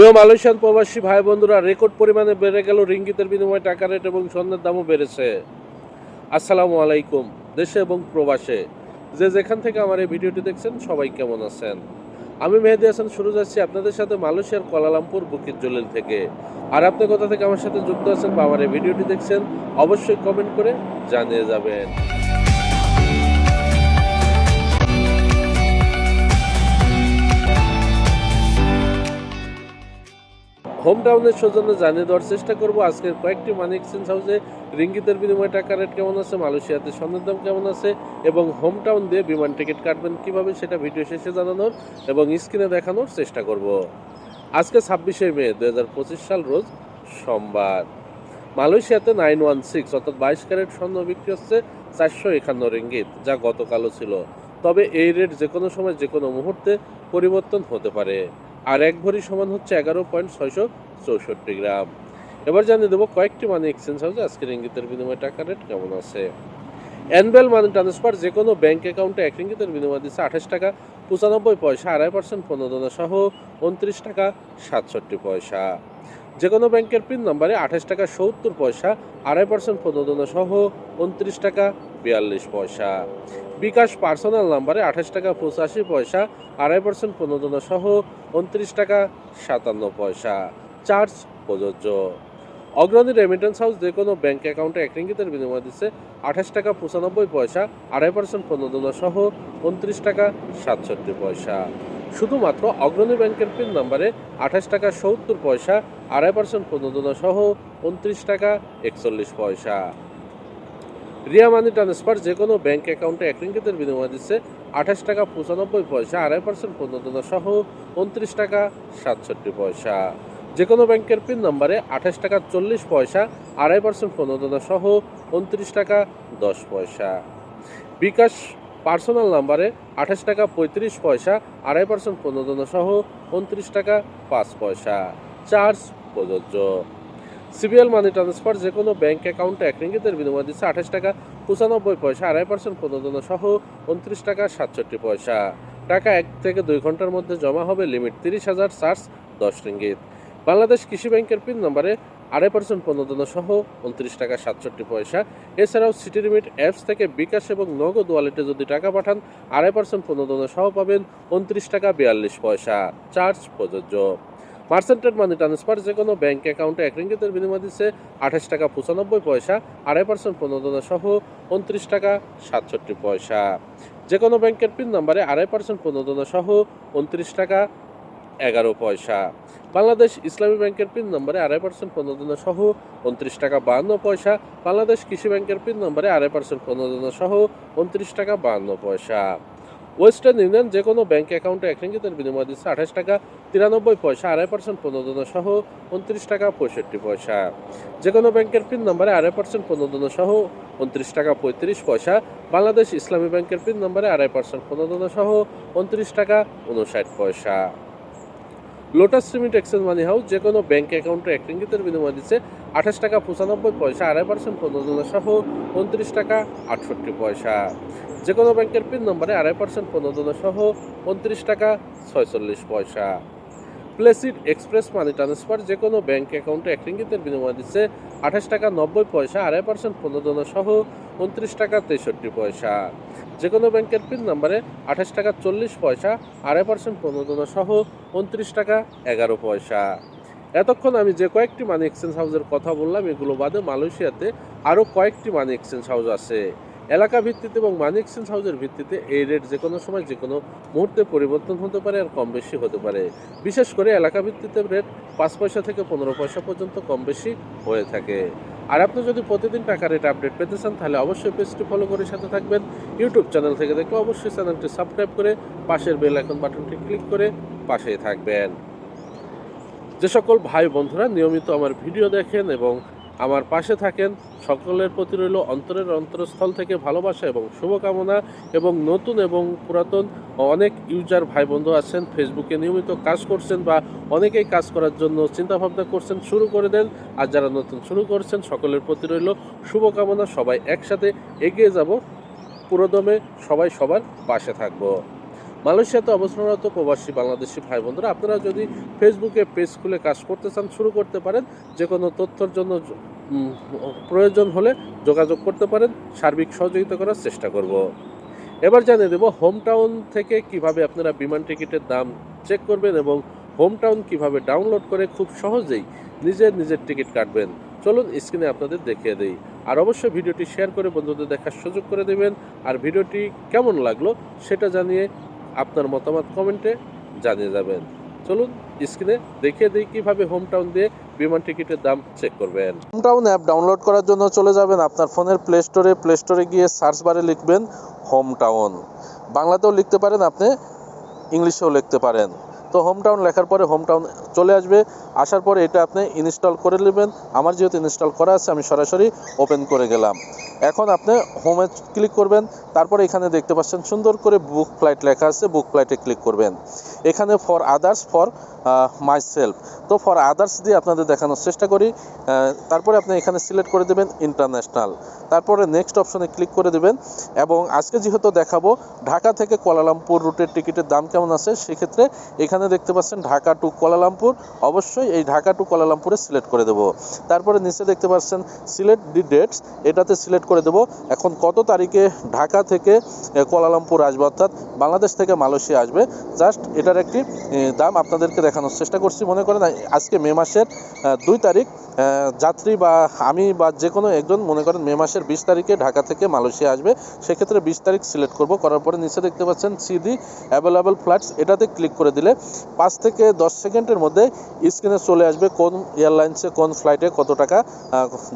প্রিয় মালয়েশিয়ান প্রবাসী ভাই বন্ধুরা, রেকর্ড পরিমাণে বেড়ে গেল রিঙ্গিতের বিনিময়ে টাকা রেট এবং স্বর্ণের দামও বেড়েছে। আসসালামু আলাইকুম, দেশে এবং প্রবাসে। যে যেখান থেকে আমার এই ভিডিওটি দেখছেন, সবাই কেমন আছেন? আমি মেহেদি হাসান, শুরু যাচ্ছি আপনাদের সাথে মালয়েশিয়ার কোয়ালালামপুর, বুকির জলিল থেকে। আর আপনি কোথা থেকে আমার সাথে যুক্ত আছেন বা আমার এই ভিডিওটি দেখছেন, অবশ্যই কমেন্ট করে জানিয়ে যাবেন। হোম টাউনের সৌজন্য জানিয়ে দেওয়ার চেষ্টা করব। আজকের কয়েকটি মানি এক্সচেঞ্জ হাউসে রিঙ্গিতের বিনিময়ে টাকা রেট কেমন আছে, মালয়েশিয়াতে স্বর্ণের দাম কেমন আছে এবং হোম টাউন দিয়ে বিমান টিকিট কাটবেন কীভাবে সেটা ভিডিও শেষে জানানোর এবং স্ক্রিনে দেখানোর চেষ্টা করব। আজকে ছাব্বিশে মে দু হাজার পঁচিশ সাল রোজ সোমবার। মালয়েশিয়াতে নাইন ওয়ান সিক্স অর্থাৎ বাইশ ক্যারেট স্বর্ণ বিক্রি হচ্ছে চারশো একান্ন রিঙ্গিত, যা গতকালও ছিল। তবে এই রেট যে কোনো সময় যে কোনো মুহূর্তে পরিবর্তন হতে পারে। আর এক ভরি সমান হচ্ছে এগারো পয়েন্ট ছয়শো চৌষট্টি গ্রাম। এবার জানিয়ে দেবো কয়েকটি মানি এক্সচেঞ্জ হাউসে আজকের ইঙ্গিতের বিনিময়ে টাকা রেট কেমন আছে। অ্যানবেল মানি ট্রান্সফার যে কোনো ব্যাংক অ্যাকাউন্টে এক রিঙ্গিতের বিনিময় দিচ্ছে আঠাশ টাকা, পঁচানব্বই পয়সা, আড়াই পার্সেন্ট প্রণোদনা সহ উনত্রিশ টাকা, সাতষট্টি পয়সা। যে কোনো ব্যাংকের পিন নম্বরে আঠাশ টাকা, সত্তর পয়সা, আড়াই পার্সেন্ট প্রণোদনা সহ উনত্রিশ টাকা, বিয়াল্লিশ পয়সা। বিকাশ পার্সোনাল নাম্বারে আঠাশ টাকা পঁচাশি পয়সা, আড়াই পার্সেন্ট প্রণোদনা সহ উনত্রিশ টাকা সাতান্ন পয়সা। চার্জ প্রযোজ্য। অগ্রণী রেমিটেন্স হাউস যে কোনো ব্যাংক অ্যাকাউন্টে এক রিঙ্গিতের বিনিময় দিচ্ছে আঠাশ টাকা পঁচানব্বই পয়সা, আড়াই পার্সেন্ট প্রণোদনা সহ উনত্রিশ টাকা সাতষট্টি পয়সা। শুধুমাত্র অগ্রণী ব্যাংকের পিন নাম্বারে আঠাশ টাকা সত্তর পয়সা, আড়াই পার্সেন্ট প্রণোদনা সহ উনত্রিশ টাকা একচল্লিশ পয়সা। রিয়া মানি ট্রান্সফার যে কোনো ব্যাংক অ্যাকাউন্টে এক রিঙ্গিতের বিনিময় দিচ্ছে আঠাশ টাকা পঁচানব্বই পয়সা, আড়াই পার্সেন্ট প্রণোদনা সহ উনত্রিশ টাকা সাতষট্টি পয়সা। যে কোনো ব্যাংকের পিন নম্বরে আঠাশ টাকা চল্লিশ পয়সা, আড়াই পার্সেন্ট প্রণোদনা সহ উনত্রিশ টাকা দশ পয়সা। বিকাশ পার্সোনাল নাম্বারে আঠাশ টাকা পঁয়ত্রিশ পয়সা, আড়াই পার্সেন্ট প্রণোদনা সহ উনত্রিশ টাকা পাঁচ পয়সা। চার্জ প্রযোজ্য। সিবিএল মানি ট্রান্সফার যে কোনো ব্যাংক অ্যাকাউন্টে এক রিঙ্গিতের বিনিময় দিচ্ছে আঠাশ টাকা, পঁচানব্বই পয়সা, আড়াই পার্সেন্ট প্রণোদনা সহ উনত্রিশ টাকা, সাতষট্টি পয়সা। টাকা এক থেকে দুই ঘণ্টার মধ্যে জমা হবে, লিমিট তিরিশ হাজার, চার্জ দশ রিঙ্গিত। বাংলাদেশ কৃষি ব্যাংকের পিন নম্বরে আড়াই পার্সেন্ট প্রণোদনা সহ উনত্রিশ টাকা, সাতষট্টি পয়সা। এছাড়াও সিটি লিমিট অ্যাপস থেকে বিকাশ এবং নগদ ওয়ালেটে যদি টাকা পাঠান, আড়াই পার্সেন্ট প্রণোদনা সহ পাবেন উনত্রিশ টাকা, বিয়াল্লিশ পয়সা। চার্জ প্রযোজ্য। মার্সেন্টেড মানি ট্রান্সফার যে কোনো ব্যাঙ্ক অ্যাকাউন্টে এক রিঙ্গিতের বিনিময় দিচ্ছে আঠাশ টাকা পঁচানব্বই পয়সা, আড়াই পার্সেন্ট প্রণোদনা সহ উনত্রিশ টাকা সাতষট্টি পয়সা। যে কোনো ব্যাংকের পিন নাম্বারে আড়াই পার্সেন্ট প্রণোদনা সহ উনত্রিশ টাকা এগারো পয়সা। বাংলাদেশ ইসলামী ব্যাংকের পিন নম্বরে আড়াই পার্সেন্ট প্রণোদনা সহ উনত্রিশ টাকা বাহান্ন পয়সা। বাংলাদেশ কৃষি ব্যাংকের পিন নম্বরে আড়াই পার্সেন্ট প্রণোদনা সহ উনত্রিশ টাকা বাহান্ন পয়সা। ওয়েস্টার্ন ইউনিয়ন যে কোনো ব্যাংক অ্যাকাউন্টে এক রিঙ্গিতের বিনিময় দিচ্ছে আঠাশ টাকা তিরানব্বই পয়সা, আড়াই পার্সেন্ট প্রণোদনা সহ উনত্রিশ টাকা পঁয়ষট্টি পয়সা। যে কোনো ব্যাংকের পিন নম্বরে আড়াই পার্সেন্ট প্রণোদনা সহ উনত্রিশ টাকা পঁয়ত্রিশ পয়সা। বাংলাদেশ ইসলামী ব্যাংকের পিন নম্বরে আড়াই পার্সেন্ট প্রণোদনা সহ উনত্রিশ টাকা উনষাট পয়সা। Lotus cement exchange money house যে কোনো ব্যাংক অ্যাকাউন্টে এক রিঙ্গিতের বিনিময় দিচ্ছে আঠাশ টাকা পঁচানব্বই পয়সা, আড়াই পার্সেন্ট প্রণোদনা সহ উনত্রিশ টাকা আটষট্টি পয়সা। যে কোনো ব্যাংকের পিন নম্বরে আড়াই পার্সেন্ট প্রণোদনা সহ উনত্রিশ টাকা ছয়চল্লিশ পয়সা। প্লেসিড এক্সপ্রেস মানি ট্রান্সফার যে কোনো ব্যাঙ্ক অ্যাকাউন্টে এক রিঙ্গিতের বিনিময় দিচ্ছে আঠাশ টাকা নব্বই পয়সা, আড়াই পার্সেন্ট প্রণোদনা সহ উনত্রিশ টাকা তেষট্টি পয়সা। যে কোনো ব্যাংকের পিন নাম্বারে আঠাশ টাকা চল্লিশ পয়সা, আড়াই পার্সেন্ট প্রণোদনা সহ উনত্রিশ টাকা এগারো পয়সা। এতক্ষণ আমি যে কয়েকটি মানি এক্সচেঞ্জ হাউসের কথা বললাম, এগুলো বাদে মালয়েশিয়াতে আরও কয়েকটি মানি এক্সচেঞ্জ হাউস আছে। এলাকা ভিত্তিতে এবং মানি এক্সচেঞ্জ হাউসের ভিত্তিতে এই রেট যে কোনো সময় যে কোনো মুহূর্তে পরিবর্তন হতে পারে আর কম বেশি হতে পারে। বিশেষ করে এলাকা ভিত্তিতে রেট পাঁচ পয়সা থেকে পনেরো পয়সা পর্যন্ত কম বেশি হয়ে থাকে। আর আপনি যদি প্রতিদিন টাকা রেট আপডেট পেতে চান, তাহলে অবশ্যই পেজটি ফলো করে সাথে থাকবেন। ইউটিউব চ্যানেল থেকে দেখলে অবশ্যই চ্যানেলটি সাবস্ক্রাইব করে পাশের বেল আইকন বাটনটি ক্লিক করে পাশেই থাকবেন। যে সকল ভাই বন্ধুরা নিয়মিত আমার ভিডিও দেখেন এবং আমার পাশে থাকেন সকলের প্রতি রইল অন্তরের অন্তরস্থল থেকে ভালোবাসা এবং শুভকামনা এবং নতুন এবং পুরাতন অনেক ইউজার ভাই বন্ধু আছেন। ফেসবুকে নিয়মিত কাজ করছেন বা অনেকেই কাজ করার জন্য চিন্তা ভাবনা করছেন, শুরু করে দেন। আর যারা নতুন শুরু করছেন, সকলের প্রতি রইল শুভকামনা। সবাই একসাথে এগিয়ে যাব। পুরোদমে সবাই সবার পাশে থাকব। মালয়েশিয়াতে অবস্থানরত প্রবাসী বাংলাদেশি ভাই বন্ধুরা আপনারা যদি ফেসবুকে পেজ খুলে কাজ করতে চান, শুরু করতে পারেন। যে কোনো তথ্যর জন্য প্রয়োজন হলে যোগাযোগ করতে পারেন। সার্বিক সহযোগিতা করার চেষ্টা করব। এবার জানিয়ে দেব হোম টাউন থেকে কীভাবে আপনারা বিমান টিকিটের দাম চেক করবেন এবং হোম টাউন কীভাবে ডাউনলোড করে খুব সহজেই নিজের নিজের টিকিট কাটবেন। চলুন স্ক্রিনে আপনাদের দেখিয়ে দেই। আর অবশ্যই ভিডিওটি শেয়ার করে বন্ধুদের দেখার সুযোগ করে দেবেন। আর ভিডিওটি কেমন লাগল সেটা জানিয়ে আপনার মতামত কমেন্টে জানিয়ে যাবেন। চলুন স্ক্রিনে দেখিয়ে দিই কীভাবে হোম টাউন দিয়ে বিমান টিকিটের দাম চেক করবেন। হোম টাউন অ্যাপ ডাউনলোড করার জন্য চলে যাবেন আপনার ফোনের প্লে স্টোরে প্লে স্টোরে গিয়ে সার্চ বারে লিখবেন হোম টাউন বাংলাতেও লিখতে পারেন আপনি, ইংলিশেও লিখতে পারেন। তো হোম টাউন লেখার পরে হোম টাউন চলে আসবে। আসার পরে এটা আপনি ইনস্টল করে নেবেন। আমার যেহেতু ইনস্টল করা আছে, আমি সরাসরি ওপেন করে গেলাম। এখন আপনি হোমে ক্লিক করবেন, তারপরে এখানে দেখতে পাচ্ছেন সুন্দর করে বুক ফ্লাইট লেখা আছে বুক ফ্লাইটে ক্লিক করবেন। এখানে for others for myself তো ফর আদার্স দিয়ে আপনাদের দেখানোর চেষ্টা করি তারপরে আপনি এখানে সিলেক্ট করে দেবেন ইন্টারন্যাশনাল তারপরে নেক্সট অপশনে ক্লিক করে দেবেন, এবং আজকে যেহেতু দেখাবো, ঢাকা থেকে কুয়ালালামপুর রুটের টিকিটের দাম কেমন আছে, সেক্ষেত্রে এখানে দেখতে পাচ্ছেন ঢাকা টু কুয়ালালামপুর। অবশ্যই এই ঢাকা টু কুয়ালালামপুরে সিলেক্ট করে দেবো। তারপরে নিচে দেখতে পাচ্ছেন সিলেক্ট দি ডেটস এটাতে সিলেক্ট করে দেবো। এখন কত তারিখে ঢাকা থেকে এ, কুয়ালালামপুর আসবে অর্থাৎ বাংলাদেশ থেকে মালয়েশিয়া আসবে। জাস্ট এটার একটি দাম আপনাদেরকে দেখানোর চেষ্টা করছি। মনে করেন আজকে মে মাসের দুই তারিখ যাত্রী বা আমি বা যে কোনো একজন মনে করেন মে মাসের বিশ তারিখে ঢাকা থেকে মালয়েশিয়া আসবে। সেক্ষেত্রে বিশ তারিখ সিলেক্ট করব। করার পরে নিচে দেখতে পাচ্ছেন সিডি অ্যাভেলেবল ফ্লাইটস এটাতে ক্লিক করে দিলে পাঁচ থেকে দশ সেকেন্ডের মধ্যে স্ক্রিনে চলে আসবে কোন এয়ারলাইন্সে কোন ফ্লাইটে কত টাকা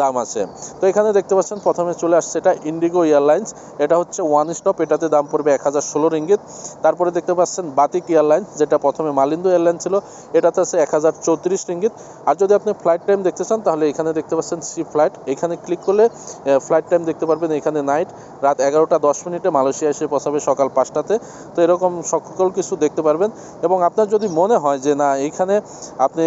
দাম আছে। তো এখানে দেখতে পাচ্ছেন প্রথমে চলে আসছে এটা ইন্ডিগো এয়ারলাইন্স এটা হচ্ছে ওয়ান স্টপ এটাতে দাম পড়বে এক হাজার ষোলো রিঙ্গিত। তারপরে দেখতে পাচ্ছেন বাতিক এয়ারলাইন্স যেটা প্রথমে মালিন্দু এয়ারলাইন ছিল, এটাতে আছে এক হাজার চৌত্রিশ রিঙ্গিত। আর যদি আপনি ফ্লাইট টাইম দেখতে চান, তাহলে এখানে দেখতে পাচ্ছেন সি ফ্লাইট এখানে ক্লিক করলে ফ্লাইট টাইম দেখতে পারবেন এখানে নাইট রাত এগারোটা দশ মিনিটে মালয়েশিয়া এসে পৌঁছাবে সকাল পাঁচটাতে। তো এরকম সকল কিছু দেখতে পারবেন। এবং আপনার যদি মনে হয় যে না এইখানে আপনি